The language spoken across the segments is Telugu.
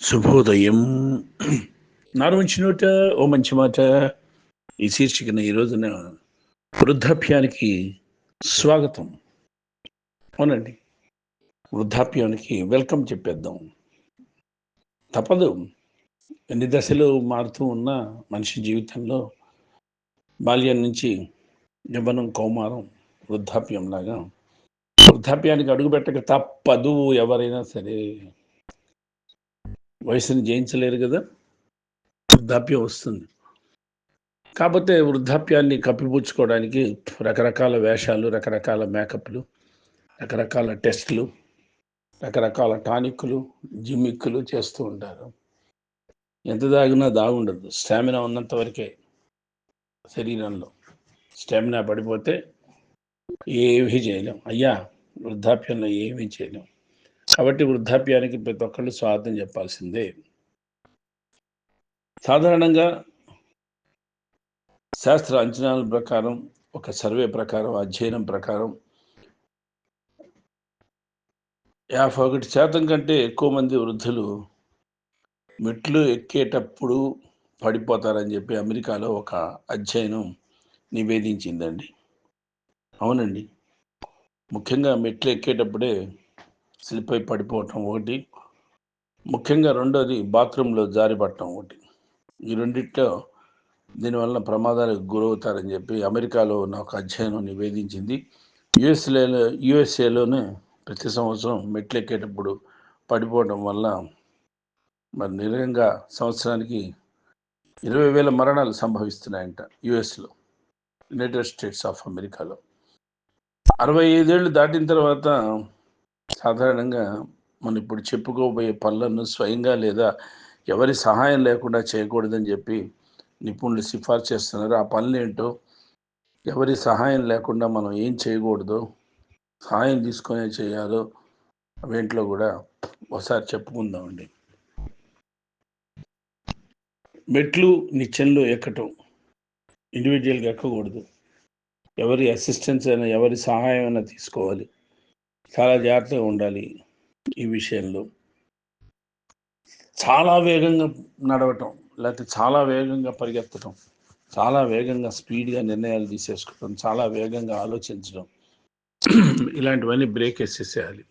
శుభోదయం. నారు మంచి నోట ఓ మంచి మాట ఈ శీర్షికన ఈ రోజున వృద్ధాప్యానికి స్వాగతం. అవునండి. వృద్ధాప్యానికి వెల్కమ్ చెప్పేద్దాం. తప్పదు. ఎన్ని దశలు మారుతూ ఉన్న మనిషి జీవితంలో బాల్యం నుంచి యవ్వనం కౌమారం వృద్ధాప్యం లాగా వృద్ధాప్యానికి అడుగుపెట్టక తప్పదు ఎవరైనా సరే. వయసుని జయించలేరు కదా? వృద్ధాప్యం వస్తుంది. కాకపోతే వృద్ధాప్యాన్ని కప్పిపుచ్చుకోవడానికి రకరకాల వేషాలు రకరకాల మేకప్లు రకరకాల టెస్టులు రకరకాల టానిక్లు జిమ్మిక్కులు చేస్తూ ఉంటారు. ఎంత దాగినా దాగుండదు. స్టామినా ఉన్నంత వరకే శరీరంలో. స్టామినా పడిపోతే ఏమీ చేయలేం. అయ్యా వృద్ధాప్యంలో ఏమీ చేయలేం. కాబట్టి వృద్ధాప్యానికి ప్రతి ఒక్కళ్ళు స్వాగతం చెప్పాల్సిందే. సాధారణంగా శాస్త్ర అంచనాల ప్రకారం ఒక సర్వే ప్రకారం అధ్యయనం ప్రకారం యాభై ఒకటి శాతం కంటే ఎక్కువ మంది వృద్ధులు మెట్లు ఎక్కేటప్పుడు పడిపోతారని చెప్పి అమెరికాలో ఒక అధ్యయనం నివేదించిందండి. అవునండి. ముఖ్యంగా మెట్లు ఎక్కేటప్పుడే స్లిప్ అయి పడిపోవటం ఒకటి. ముఖ్యంగా రెండోది బాత్రూంలో జారిపడటం ఒకటి. ఈ రెండిట్లో దీనివల్ల ప్రమాదాలకు గురవుతారని చెప్పి అమెరికాలో ఉన్న ఒక అధ్యయనం నివేదించింది. యుఎస్ఏలో యుఎస్ఏలోనే ప్రతి సంవత్సరం మెట్లు ఎక్కేటప్పుడు పడిపోవడం వల్ల మరి నిజంగా సంవత్సరానికి ఇరవై వేల మరణాలు సంభవిస్తున్నాయంట యుఎస్లో యునైటెడ్ స్టేట్స్ ఆఫ్ అమెరికాలో. అరవై ఐదేళ్ళు దాటిన తర్వాత సాధారణంగా మనం ఇప్పుడు చెప్పుకోబోయే పనులను స్వయంగా లేదా ఎవరి సహాయం లేకుండా చేయకూడదని చెప్పి నిపుణులు సిఫార్సు చేస్తున్నారు. ఆ పనులు ఏంటో ఎవరి సహాయం లేకుండా మనం ఏం చేయకూడదు సహాయం తీసుకునే చేయాలో అవేంట్లో కూడా ఒకసారి చెప్పుకుందామండి. మెట్లు నిత్యంలో ఎక్కటం ఇండివిజువల్గా ఎక్కకూడదు. ఎవరి అసిస్టెన్స్ అయినా ఎవరి సహాయం అయినా తీసుకోవాలి. చాలా జాగ్రత్తగా ఉండాలి ఈ విషయంలో. చాలా వేగంగా నడవటం లేకపోతే చాలా వేగంగా పరిగెత్తటం చాలా వేగంగా స్పీడ్గా నిర్ణయాలు తీసేసుకోవటం చాలా వేగంగా ఆలోచించడం ఇలాంటివన్నీ బ్రేక్ వేసేసేయాలి.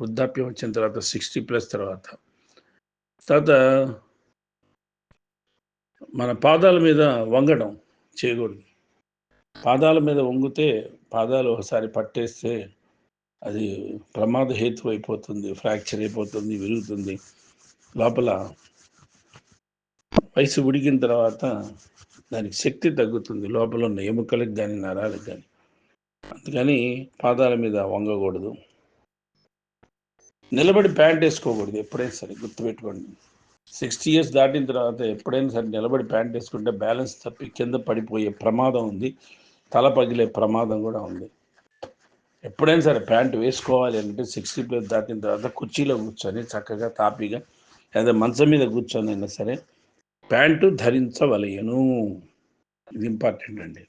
వృద్ధాప్యం వచ్చిన తర్వాత సిక్స్టీ ప్లస్ తర్వాత. తర్వాత మన పాదాల మీద వంగడం చేయకూడదు. పాదాల మీద వంగితే పాదాలు ఒకసారి పట్టేస్తే అది ప్రమాద హేతు అయిపోతుంది ఫ్రాక్చర్ అయిపోతుంది విరుగుతుంది. లోపల వయసు ఉడికిన తర్వాత దానికి శక్తి తగ్గుతుంది. లోపల ఉన్న ఎముకలకు కానీ నరాలకు కానీ అందుకని పాదాల మీద వంగకూడదు. నిలబడి ప్యాంట్ వేసుకోకూడదు ఎప్పుడైనా సరే గుర్తుపెట్టుకోండి. సిక్స్టీ ఇయర్స్ దాటిన తర్వాత ఎప్పుడైనా సరే నిలబడి ప్యాంట్ వేసుకుంటే బ్యాలెన్స్ తప్పి కింద పడిపోయే ప్రమాదం ఉంది. తల పగిలే ప్రమాదం కూడా ఉంది. ఎప్పుడైనా సరే ప్యాంట్ వేసుకోవాలి అంటే సిక్స్టీ ప్లస్ దాటిన తర్వాత కుర్చీలో కూర్చొని చక్కగా తాపీగా లేదా మంచం మీద కూర్చొని అయినా సరే ప్యాంటు ధరించవలయను ఇది ఇంపార్టెంట్ అండి.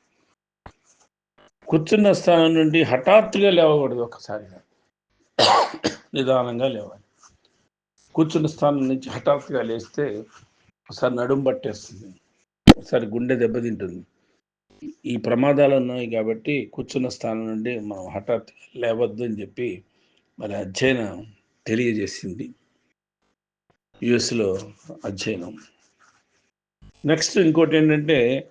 కూర్చున్న స్థానం నుండి హఠాత్తుగా లేవకూడదు ఒకసారిగా నిదానంగా లేవాలి. కూర్చున్న స్థానం నుంచి హఠాత్తుగా లేస్తే ఒకసారి నడుము పట్టేస్తుంది. ఒకసారి గుండె దెబ్బతింటుంది. ఈ ప్రమాదాలు ఉన్నాయి కాబట్టి కూర్చున్న స్థానం నుండి మనం హఠాత్ లేవద్దు అని చెప్పి మరి అధ్యయనం తెలియజేసింది. యుఎస్లో అధ్యయనం. నెక్స్ట్ ఇంకోటి ఏంటంటే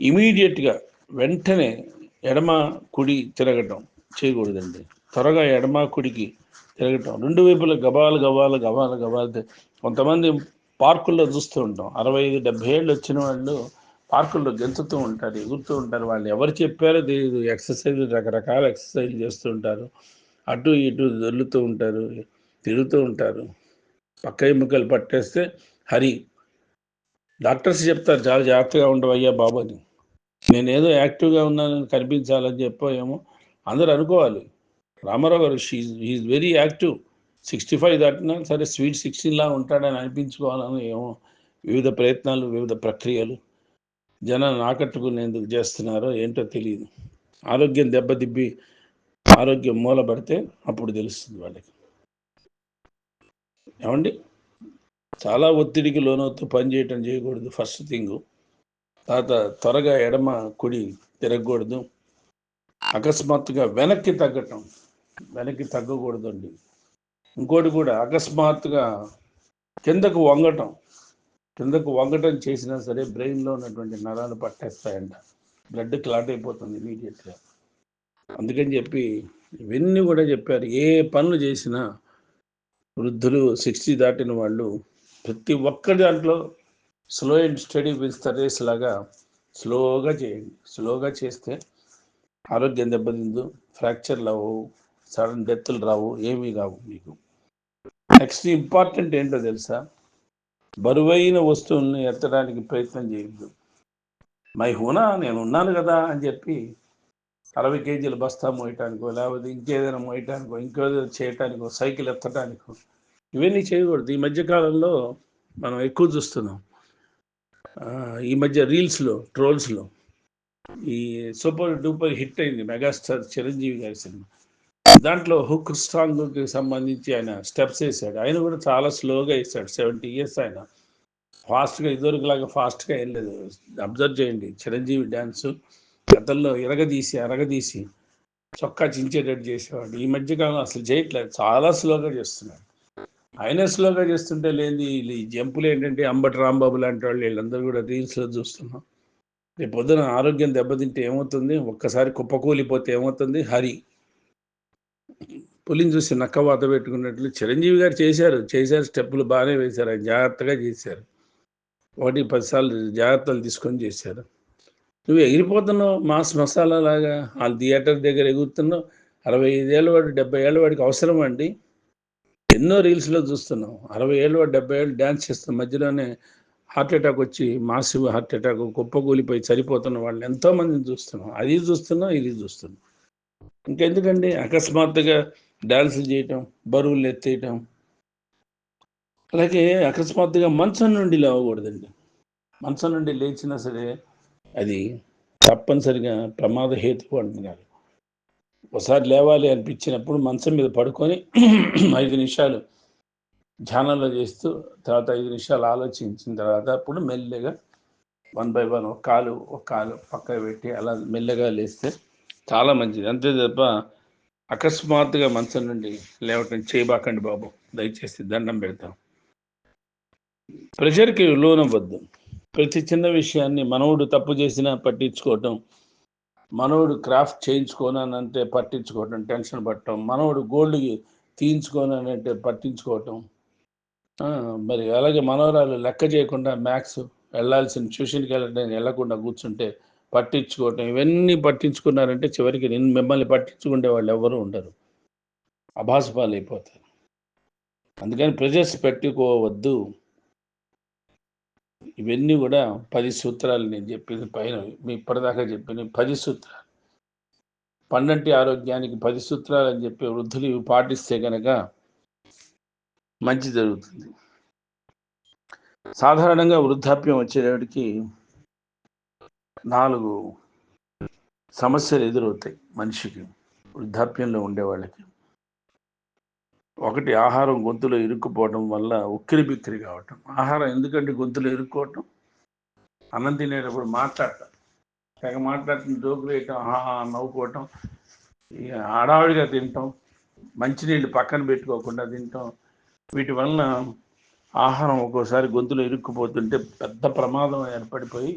ఇమీడియట్గా వెంటనే ఎడమ కుడి తిరగటం చేయకూడదండి. త్వరగా ఎడమ కుడికి తిరగటం. రెండు వైపుల గబాలు గబాలు గబాలు గబాలు కొంతమంది పార్కుల్లో చూస్తూ ఉంటాం. అరవై ఐదు డెబ్బై ఏళ్ళు వచ్చిన వాళ్ళు పార్కుల్లో గెంతుతూ ఉంటారు ఎగురుతూ ఉంటారు. వాళ్ళు ఎవరు చెప్పారో తెలియదు ఎక్సర్సైజ్ రకరకాల ఎక్సర్సైజ్ చేస్తూ ఉంటారు. అటు ఇటు దొల్లుతూ ఉంటారు తిరుగుతూ ఉంటారు. పక్క ఎముకలు పట్టేస్తే హరి. డాక్టర్స్ చెప్తారు చాలా జాగ్రత్తగా ఉండవయ్యా బాబు అని. నేనేదో యాక్టివ్గా ఉన్నానని కనిపించాలని చెప్పేమో అందరూ అనుకోవాలి. రామారావు గారు is very active sixty five దాటినా సరే స్వీట్ సిక్స్టీన్లా ఉంటాడని అనిపించుకోవాలని ఏమో వివిధ ప్రయత్నాలు వివిధ ప్రక్రియలు. జనాన్ని ఆకట్టుకునేందుకు చేస్తున్నారో ఏంటో తెలియదు. ఆరోగ్యం దెబ్బతిబ్బి ఆరోగ్యం మూలపడితే అప్పుడు తెలుస్తుంది వాళ్ళకి. ఏమండి? చాలా ఒత్తిడికి లోనవుతూ పనిచేయటం చేయకూడదు ఫస్ట్ థింగ్. తర్వాత త్వరగా ఎడమ కుడి తిరగకూడదు. అకస్మాత్తుగా వెనక్కి తగ్గటం. వెనక్కి తగ్గకూడదండి. ఇంకోటి కూడా అకస్మాత్తుగా కిందకు వంగటం. కిందకు వంగటం చేసినా సరే బ్రెయిన్లో ఉన్నటువంటి నరాలు పట్టేస్తాయంట. బ్లడ్ క్లాట్ అయిపోతుంది ఇమీడియట్గా. అందుకని చెప్పి ఇవన్నీ కూడా చెప్పారు. ఏ పనులు చేసినా వృద్ధులు సిక్స్టీ దాటిన వాళ్ళు ప్రతి ఒక్క దాంట్లో slow and steady with race లాగా స్లోగా చేయండి. స్లోగా చేస్తే ఆరోగ్యం దెబ్బతిందు ఫ్రాక్చర్లు అవ్వవు సడన్ డెత్లు రావు ఏమీ రావు మీకు. నెక్స్ట్ ఇంపార్టెంట్ ఏంటో తెలుసా? బరువైన వస్తువుల్ని ఎత్తడానికి ప్రయత్నం చేయొద్దు. మై హూనా నేను ఉన్నాను కదా అని చెప్పి అరవై కేజీల బస్తా మోయటానికో లేకపోతే ఇంకేదైనా మోయటానికో ఇంకేదో చేయటానికో సైకిల్ ఎత్తటానికో ఇవన్నీ చేయకూడదు. ఈ మధ్యకాలంలో మనం ఎక్కువ చూస్తున్నాం. ఈ మధ్య రీల్స్లో ట్రోల్స్లో ఈ సూపర్ డూపర్ హిట్ అయింది మెగాస్టార్ చిరంజీవి గారి సినిమా. దాంట్లో హుక్ స్ట్రాంగ్కి సంబంధించి ఆయన స్టెప్స్ వేసాడు ఆయన కూడా చాలా స్లోగా వేసాడు సెవెంటీ ఇయర్స్ ఆయన. ఫాస్ట్గా ఇదివరకు లాగా ఫాస్ట్గా వెళ్ళలేదు అబ్జర్వ్ చేయండి. చిరంజీవి డ్యాన్స్ గతంలో ఇరగదీసి అరగదీసి చొక్కా చించేటట్టు చేసేవాడు. ఈ మధ్యకాలం అసలు చేయట్లేదు. చాలా స్లోగా చేస్తున్నాడు. ఆయన స్లోగా చేస్తుంటే లేని ఈ జంపులు ఏంటంటే అంబటి రాంబాబు లాంటి వాళ్ళు వీళ్ళందరూ కూడా రీల్స్లో చూస్తున్నాం. రేపు పొద్దున ఆరోగ్యం దెబ్బతింటే ఏమవుతుంది? ఒక్కసారి కుప్పకూలిపోతే ఏమవుతుంది? హరి. పులిని చూసి నక్క వాత పెట్టుకున్నట్లు చిరంజీవి గారు చేశారు చేశారు స్టెప్పులు బాగానే వేశారు ఆయన జాగ్రత్తగా చేశారు. ఒకటి పదిసార్లు జాగ్రత్తలు తీసుకొని చేశారు. నువ్వు ఎగిరిపోతున్నావు మాస్ మసాలా లాగా వాళ్ళ థియేటర్ దగ్గర ఎగురుతున్నావు అరవై ఐదేళ్ళ వాడు డెబ్బై ఏళ్ళ వాడికి అవసరం అండి. ఎన్నో రీల్స్లో చూస్తున్నాం అరవై ఏళ్ళు వాడు డెబ్బై ఏళ్ళు డ్యాన్స్ చేస్తున్న మధ్యలోనే హార్ట్ అటాక్ వచ్చి మాసివ్ హార్ట్ అటాక్ కుప్పకూలిపోయి చనిపోతున్న వాళ్ళని ఎంతోమందిని చూస్తున్నాం. అది చూస్తున్నాం ఇది చూస్తున్నాం. ఇంకెందుకండి? అకస్మాత్తుగా డాన్సులు చేయటం బరువులు ఎత్తేయటం అలాగే అకస్మాత్తుగా మంచం నుండి లేవకూడదండి. మంచం నుండి లేచినా సరే అది తప్పనిసరిగా ప్రమాద హేతు అంటున్నారు. ఒకసారి లేవాలి అనిపించినప్పుడు మంచం మీద పడుకొని ఐదు నిమిషాలు ధ్యానంలో చేస్తూ తర్వాత ఐదు నిమిషాలు ఆలోచించిన తర్వాత అప్పుడు మెల్లగా వన్ బై వన్ ఒక కాలు ఒక కాలు పక్కన పెట్టి అలా మెల్లగా లేస్తే చాలా మంచిది. అంతే తప్ప అకస్మాత్తుగా మంచం నుండి లేవటం చేయబాకండి బాబు. దయచేసి దండం పెడతాం. ప్రెషర్కి లోనవ్వద్దు. ప్రతి చిన్న విషయాన్ని మనవుడు తప్పు చేసినా పట్టించుకోవటం మనవుడు క్రాఫ్ట్ చేయించుకోనంటే పట్టించుకోవటం టెన్షన్ పట్టడం మనవుడు గోల్డ్కి తీయించుకోనంటే పట్టించుకోవటం. మరి అలాగే మనవరాలు లెక్క చేయకుండా మ్యాథ్స్ వెళ్ళాల్సిన ట్యూషన్కి వెళ్ళడానికి వెళ్ళకుండా కూర్చుంటే పట్టించుకోవటం ఇవన్నీ పట్టించుకున్నారంటే చివరికి నేను మిమ్మల్ని పట్టించుకునే వాళ్ళు ఎవరు ఉండరు. అభాసపాలు అయిపోతారు అందుకని ప్రెజర్స్ పెట్టుకోవద్దు. ఇవన్నీ కూడా పది సూత్రాలు నేను చెప్పిన పైన మీ ఇప్పటిదాకా చెప్పిన పది సూత్రాలు. పండంటి ఆరోగ్యానికి పది సూత్రాలు అని చెప్పి వృద్ధులు ఇవి పాటిస్తే కనుక మంచి జరుగుతుంది. సాధారణంగా వృద్ధాప్యం వచ్చేటికి నాలుగు సమస్యలు ఎదురవుతాయి మనిషికి వృద్ధాప్యంలో ఉండే వాళ్ళకి. ఒకటి ఆహారం గొంతులో ఇరుక్కుపోవడం వల్ల ఉక్కిరి బిక్కిరి కావటం. ఆహారం ఎందుకంటే గొంతులో ఇరుక్కోవటం? అన్నం తినేటప్పుడు మాట్లాడటం. తెగ మాట్లాడిన జోకులు వేయటం ఆహా నవ్వుకోవటం ఇక ఆడావిడిగా తింటాం మంచినీళ్ళు పక్కన పెట్టుకోకుండా తింటాం వీటి వలన ఆహారం ఒక్కోసారి గొంతులో ఇరుక్కుపోతుంటే పెద్ద ప్రమాదం ఏర్పడిపోయి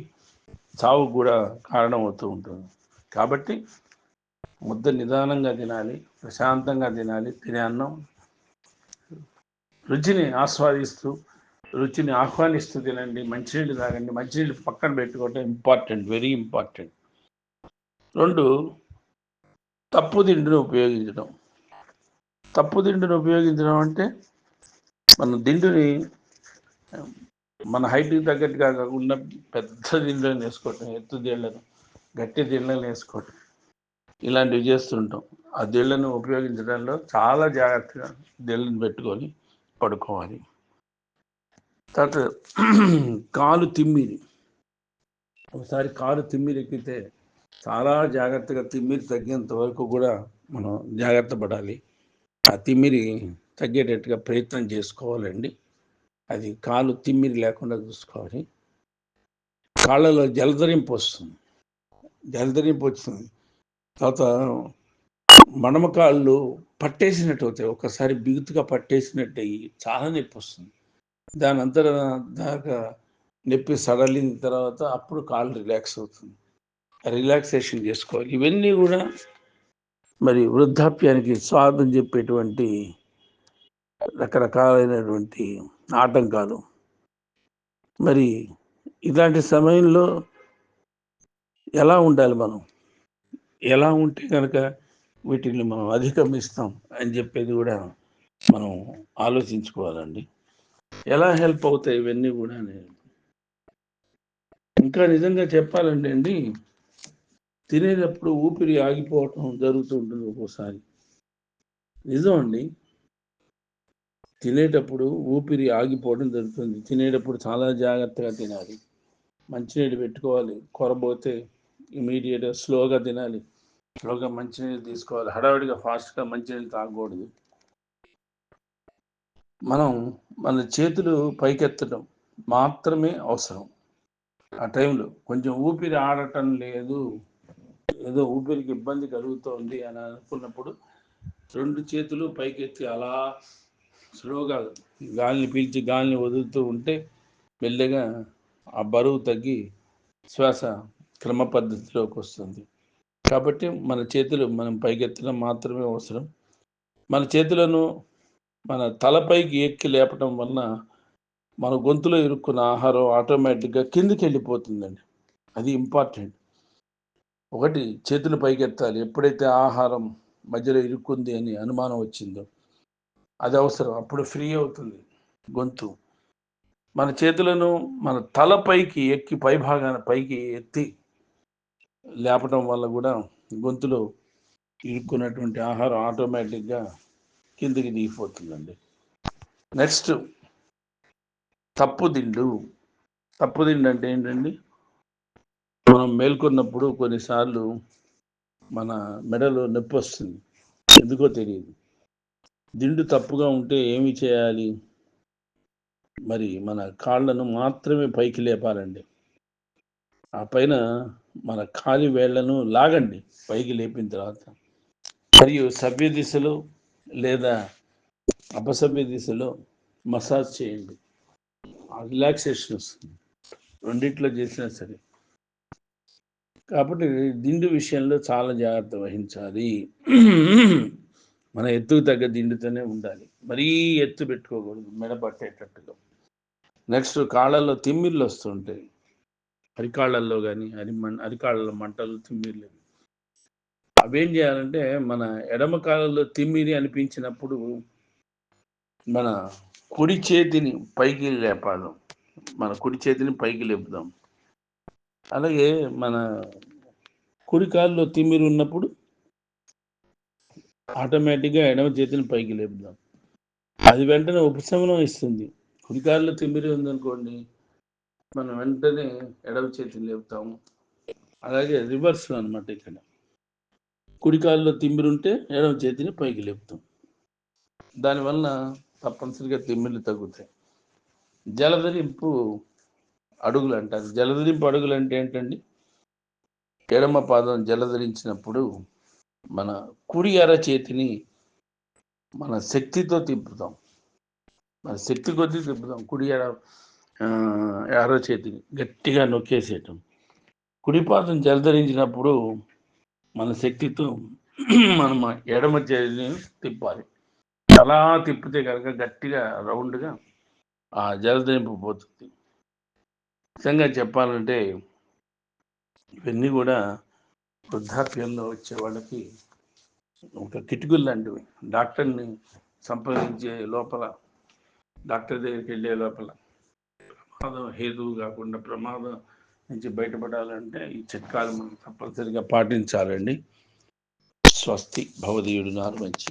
చావు కూడా కారణమవుతూ ఉంటుంది. కాబట్టి ముద్ద నిదానంగా తినాలి ప్రశాంతంగా తినాలి తినే అన్నం రుచిని ఆస్వాదిస్తూ రుచిని ఆహ్వానిస్తూ తినండి. మంచినీళ్ళు తాగండి. మంచినీళ్ళు పక్కన పెట్టుకోవటం ఇంపార్టెంట్ వెరీ ఇంపార్టెంట్ రెండు తప్పు తిండిని ఉపయోగించడం తప్పు దిండుని ఉపయోగించడం అంటే మన దిండుని మన హైట్కి తగ్గట్టుగా కాకుండా పెద్ద దీళ్ళని వేసుకోవటం ఎత్తు దీళ్ళను గట్టి దిళ్ళను వేసుకోవటం ఇలాంటివి చేస్తుంటాం. ఆ దీళ్ళను ఉపయోగించడంలో చాలా జాగ్రత్తగా దిళ్ళను పెట్టుకొని పడుకోవాలి. తర్వాత కాలు తిమ్మిరి. ఒకసారి కాలు తిమ్మిరి ఎక్కితే చాలా జాగ్రత్తగా తిమ్మిరి తగ్గేంత వరకు కూడా మనం జాగ్రత్త పడాలి. ఆ తిమ్మిరి తగ్గేటట్టుగా ప్రయత్నం చేసుకోవాలండి. అది కాలు తిమ్మిరి లేకుండా చూసుకోవాలి. కాళ్ళలో జలధరింపు వస్తుంది. జలధరింపు వస్తుంది తర్వాత మడమ కాళ్ళు పట్టేసినట్టు అవుతాయి. ఒకసారి బిగుతుగా పట్టేసినట్టు అయ్యి చాలా నొప్పి వస్తుంది. దాని అంతర దాకా నొప్పి సడలిన తర్వాత అప్పుడు కాళ్ళు రిలాక్స్ అవుతుంది. రిలాక్సేషన్ చేసుకోవాలి. ఇవన్నీ కూడా మరి వృద్ధాప్యానికి స్వాదం చెప్పేటువంటి రకరకాలైనటువంటి ఆటంకాలు మరి ఇలాంటి సమయంలో ఎలా ఉండాలి మనం? ఎలా ఉంటే కనుక వీటిని మనం అధిగమిస్తాం అని చెప్పేది కూడా మనం ఆలోచించుకోవాలండి. ఎలా హెల్ప్ అవుతాయి ఇవన్నీ కూడా ఇంకా నిజంగా చెప్పాలంటే అండి తినేటప్పుడు ఊపిరి ఆగిపోవటం జరుగుతూ ఉంటుంది ఒక్కోసారి. నిజం అండి తినేటప్పుడు ఊపిరి ఆగిపోవడం జరుగుతుంది. తినేటప్పుడు చాలా జాగ్రత్తగా తినాలి. మంచినీళ్ళు పెట్టుకోవాలి. కొరబోతే ఇమీడియట్గా స్లోగా తినాలి. స్లోగా మంచినీళ్ళు తీసుకోవాలి. హడావిడిగా ఫాస్ట్గా మంచినీళ్ళు తాగకూడదు. మనం మన చేతులు పైకెత్తడం మాత్రమే అవసరం. ఆ టైంలో కొంచెం ఊపిరి ఆడటం లేదు. ఏదో ఊపిరికి ఇబ్బంది కలుగుతోంది అని అనుకున్నప్పుడు రెండు చేతులు పైకెత్తి అలా స్లోగా గాలిని పీల్చి గాలిని వదులుతూ ఉంటే మెల్లగా ఆ బరువు తగ్గి శ్వాస క్రమ పద్ధతిలోకి వస్తుంది. కాబట్టి మన చేతులు మనం పైకెత్తడం మాత్రమే అవసరం. మన చేతులను మన తలపైకి ఎక్కి లేపడం వలన మన గొంతులో ఇరుక్కున్న ఆహారం ఆటోమేటిక్గా కిందికి వెళ్ళిపోతుందండి. అది ఇంపార్టెంట్. ఒకటి చేతులు పైకెత్తాలి. ఎప్పుడైతే ఆహారం మధ్యలో ఇరుక్కుంది అని అనుమానం వచ్చిందో అది అవసరం. అప్పుడు ఫ్రీ అవుతుంది. గొంతు. మన చేతులను మన తలపైకి ఎక్కి పై భాగాన పైకి ఎత్తి లేపటం వల్ల కూడా గొంతులో ఇరుక్కున్నటువంటి ఆహారం ఆటోమేటిక్గా కిందికి దిగిపోతుందండి. నెక్స్ట్ తప్పు దిండు తప్పు దిండు అంటే ఏంటండి? మనం మేల్కొన్నప్పుడు కొన్నిసార్లు మన మెడలో నొప్పి వస్తుంది. ఎందుకో తెలియదు. దిండు తప్పుగా ఉంటే ఏమి చేయాలి? మరి మన కాళ్ళను మాత్రమే పైకి లేపాలండి. ఆ పైన మన కాలి వేళ్ళను లాగండి పైకి లేపిన తర్వాత. మరియు సభ్య దిశలో లేదా అపసభ్య దిశలో మసాజ్ చేయండి. రిలాక్సేషన్ వస్తుంది. రెండిట్లో చేసినా సరే. కాబట్టి దిండు విషయంలో చాలా జాగ్రత్త వహించాలి. మన ఎత్తుకు తగ్గ దిండుతోనే ఉండాలి. మరీ ఎత్తు పెట్టుకోకూడదు మెడ పట్టేటట్టుగా నెక్స్ట్ కాళ్ళల్లో తిమ్మిర్లు వస్తుంటాయి అరికాళ్ళల్లో కానీ అరి మం అరికాళ్ళలో మంటలు తిమ్మిర్లు. అవేం చేయాలంటే మన ఎడమ కాళ్ళలో తిమ్మిరి అనిపించినప్పుడు మన కుడి చేతిని పైకి లేపాలి. మన కుడి చేతిని పైకి లేపుదాం. అలాగే మన కుడి కాళ్ళలో తిమ్మిరి ఉన్నప్పుడు ఆటోమేటిక్గా ఎడమ చేతిని పైకి లేపుదాం. అది వెంటనే ఉపశమనం ఇస్తుంది. కుడికారులో తిమ్మిరి ఉందనుకోండి మనం వెంటనే ఎడమ చేతిని లేపుతాము. అలాగే రివర్స్ అనమాట ఇక్కడ. కుడికాలులో తిమ్మిరి ఉంటే ఎడమ చేతిని పైకి లేపుతాం. దానివల్ల తప్పనిసరిగా తిమ్మిర్లు తగ్గుతాయి. జలధరింపు అడుగులు అంటారు. జలధరింపు అడుగులు అంటే ఏంటండి? ఎడమ పాదం జలధరించినప్పుడు మన కుడి అర చేతిని మన శక్తితో తిప్పుతాం. మన శక్తి కొద్దీ తిప్పుతాం. కుడి ఎడ అర చేతిని గట్టిగా నొక్కేసేయటం. కుడిపాదం జలధరించినప్పుడు మన శక్తితో మనం ఎడమ చేతిని తిప్పాలి. అలా తిప్పితే కనుక గట్టిగా రౌండ్గా ఆ జలధరింపు పోతుంది. నిజంగా చెప్పాలంటే ఇవన్నీ కూడా వృద్ధాప్యంలో వచ్చే వాళ్ళకి ఒక కిటుకులు లాంటివి. డాక్టర్ని సంప్రదించే లోపల డాక్టర్ దగ్గరికి వెళ్ళే లోపల ప్రమాదం హేతువు కాకుండా ప్రమాదం నుంచి బయటపడాలంటే ఈ చిట్కాలు మనం తప్పనిసరిగా పాటించాలండి. స్వస్తి భవదీయుడు నారు మంచి